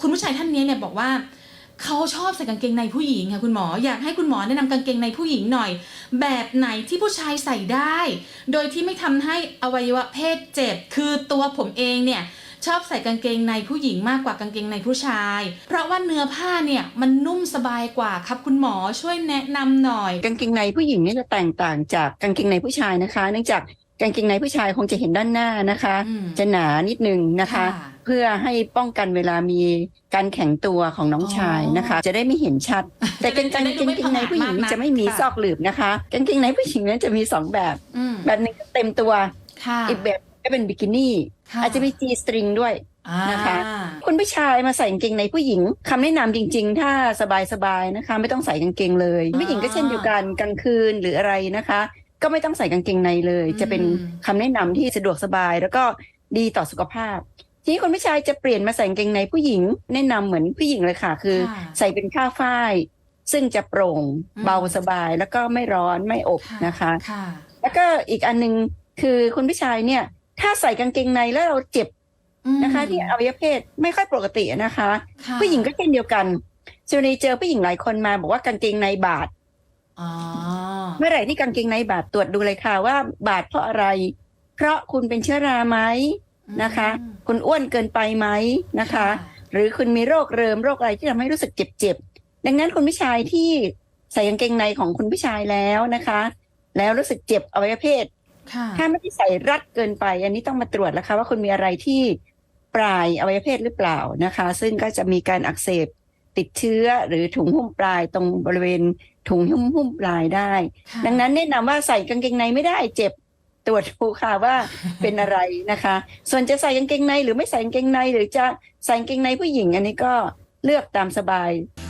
คุณผู้ชายท่านนี้เนี่ยบอกว่าเขาชอบใส่กางเกงในผู้หญิงค่ะคุณหมออยากให้คุณหมอแนะนำกางเกงในผู้หญิงหน่อย แบบไหนที่ผู้ชายใส่ได้ โดยที่ไม่ทำให้อวัยวะเพศเจ็บคือตัวผมเองเนี่ยชอบใส่กางเกงในผู้หญิงมากกว่ากางเกงในผู้ชาย เพราะว่าเนื้อผ้าเนี่ยมันนุ่มสบายกว่าครับคุณหมอช่วยแนะนำหน่อย กางเกงในผู้หญิงนี่จะแตกต่างจากกางเกงในผู้ชายนะคะ เนื่องจาก กางเกงในผู้ชายคงจะเห็นด้านหน้านะคะอืมจะหนานิดนึงนะคะค่ะเพื่อให้ป้องกันเวลามีการแข็งตัวของน้องอ๋อชายนะคะ จะได้ไม่เห็นชัด แต่กางเกงจะได้ดูไม่กางเกงในผู้หญิงผงาดมากจะไม่มีค่ะซอกหลืบนะคะกางเกงในผู้หญิงนั้นจะมีสองแบบอืมแบบหนึงก็เต็มตัวค่ะอีกแบบก็เป็นบิกินี่ค่อาจจะมี G string ด้วยอ่านะคะคุณผู้ชายมาใส่กางเกงในผู้หญิงคำแนะนำจริง ๆ ถ้าสบายๆนะคะ ไม่ต้องใส่กางเกงเลยอ่าผู้หญิงก็เช่นเดียวกันกลางคืนหรืออะไรนะคะ ก็ไม่ต้องใส่กางเกงในเลยอืมจะเป็นคำแนะนำที่สะดวกสบาย แล้วก็ดีต่อสุขภาพ ทีนี้คุณผู้ชายจะเปลี่ยนมาใส่กางเกงในผู้หญิง แนะนำเหมือนผู้หญิงเลยค่ะ คือค่ะใส่เป็นผ้าฝ้าย ซึ่งจะโปร่งอืมเบาสบายแล้วก็ไม่ร้อนไม่อบค่ะนะคะค่ะแล้วก็อีกอันหนึงคือคุณผู้ชายเนี่ย ถ้าใส่กางเกงในแล้วเราเจ็บอืมนะคะ ที่อวัยวะเพศไม่ค่อยปกตินะคะค่ะผู้หญิงก็เช่นเดียวกันส่วนในเจอผู้หญิงหลายคนมาบอกว่ากางเกงในบาดอ๋อ เมื่อไหร่ที่กางเกงในบาดตรวจดูเลยค่ะว่าบาดเพราะอะไร เพราะคุณเป็นเชื้อราไหมนะคะอืมคุณอ้วนเกินไปไหมนะคะ หรือคุณมีโรคเริมโรคอะไรที่ทำให้รู้สึกเจ็บๆดังนั้นคุณผู้ชายที่ใส่กางเกงในของคุณผู้ชายแล้วนะคะ แล้วรู้สึกเจ็บอวัยวะเพศค่ะถ้าไม่ได้ใส่รัดเกินไป อันนี้ต้องมาตรวจแล้วค่ะว่าคุณมีอะไรที่ปลายอวัยวะเพศหรือเปล่านะคะ ซึ่งก็จะมีการอักเสบติดเชื้อหรือถุงหุ้มปลายตรงบริเวณ ถุงหุ้มหุ้มปลายได้ค่ะดังนั้นแนะนำว่าใส่กางเกงในไม่ได้เจ็บตรวจดูค่ะว่าเป็นอะไรนะคะ ส่วนจะใส่กางเกงในหรือไม่ใส่กางเกงในหรือจะใส่กางเกงในผู้หญิง อันนี้ก็เลือกตามสบายรักคือ